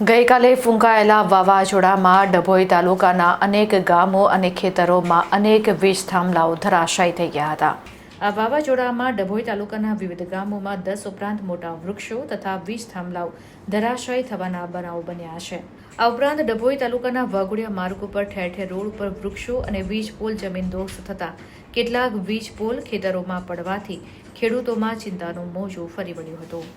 ગઈકાલે ફૂંકાયેલા વાવાઝોડામાં ડભોઈ તાલુકાના અનેક ગામો અને ખેતરોમાં અનેક વીજ થાંભલાઓ ધરાશાયી થઈ ગયા હતા. આ વાવાઝોડામાં ડભોઈ તાલુકાના વિવિધ ગામોમાં દસ ઉપરાંત મોટા વૃક્ષો તથા વીજ થાંભલાઓ ધરાશાયી થવાના બનાવો બન્યા છે. આ ઉપરાંત ડભોઈ તાલુકાના વાઘોડિયા માર્ગ ઉપર ઠેર ઠેર રોડ ઉપર વૃક્ષો અને વીજ પોલ દોષ થતા કેટલાક વીજ પોલ ખેતરોમાં પડવાથી ખેડૂતોમાં ચિંતાનું મોજું ફરી વળ્યું હતું.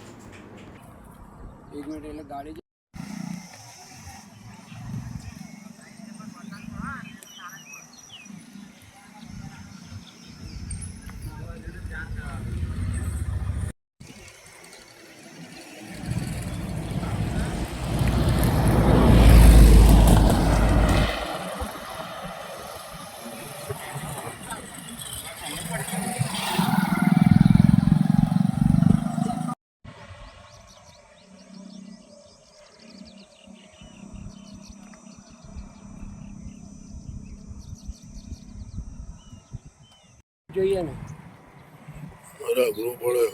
જોઈએ ને. બરાબર પડે